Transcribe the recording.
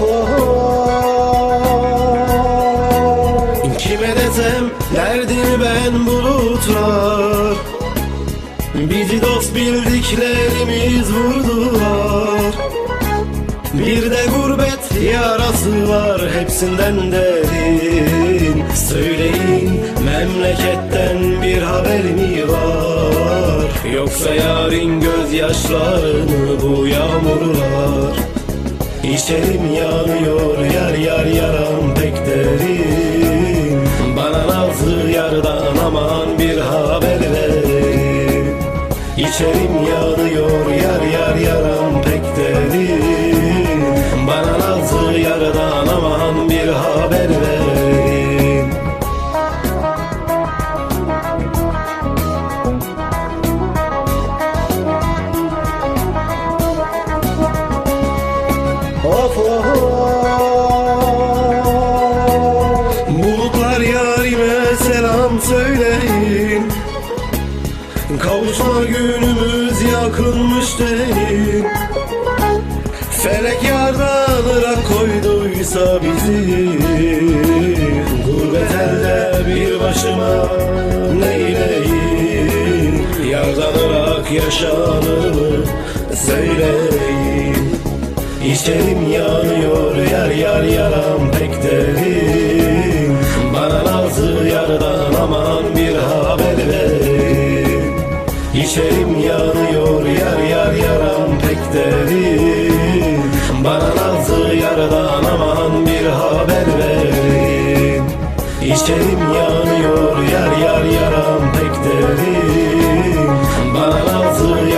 Of Kime desem derdini ben bulutlar Bizi dost bildiklerimiz vurdular. Bir de gurbet yarası var hepsinden derin. Söyleyin memleketten bir haber mi var. Yoksa yarın gözyaşlarını bu yağmurlar İçerim yanıyor yar yar yaram pek derin Bana nazlı yardan aman bir haber verin İçerim yanıyor Yarime selam söyleyin. Kavuşma günümüz yakınmış deyin. Felek yardan koyduysa bizi Gurbet elde bir başıma neyleyim Yardan ırak yaşanır mı söyleyin. İçerim yanıyor yar yar yaram pek derin İçerim yanıyor yar yar yaram pek derin Bana nazlı yardan aman bir haber verin. İçerim yanıyor yar yar yaram pek derin Bana nazlı